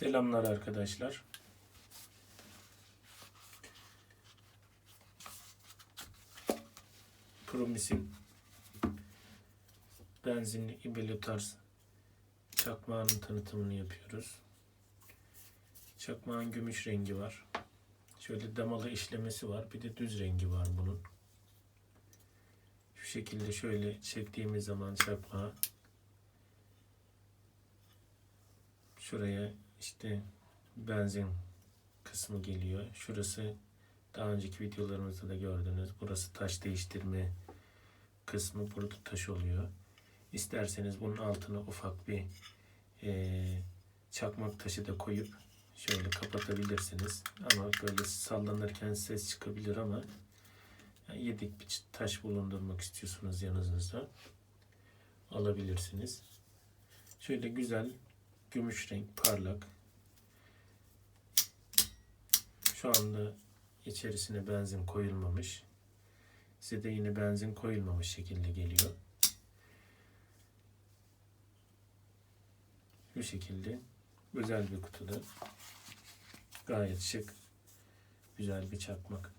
Selamlar arkadaşlar. Promising benzinli İbelotars çakmağının tanıtımını yapıyoruz. Çakmağın gümüş rengi var. Şöyle damalı işlemesi var. Bir de düz rengi var bunun. Şu şekilde şöyle çektiğimiz zaman çakmağı şuraya işte benzin kısmı geliyor. Şurası daha önceki videolarımızda da gördünüz. Burası taş değiştirme kısmı. Burada taş oluyor. İsterseniz bunun altına ufak bir eee, çakmak taşı da koyup şöyle kapatabilirsiniz. Ama böyle sallanırken ses çıkabilir ama yani yedek bir taş bulundurmak istiyorsunuz yanınızda alabilirsiniz. Şöyle güzel gümüş renk parlak. Şu anda içerisine benzin koyulmamış. Size de yine benzin koyulmamış şekilde geliyor. Bu şekilde güzel bir kutuda gayet şık güzel bir çakmak.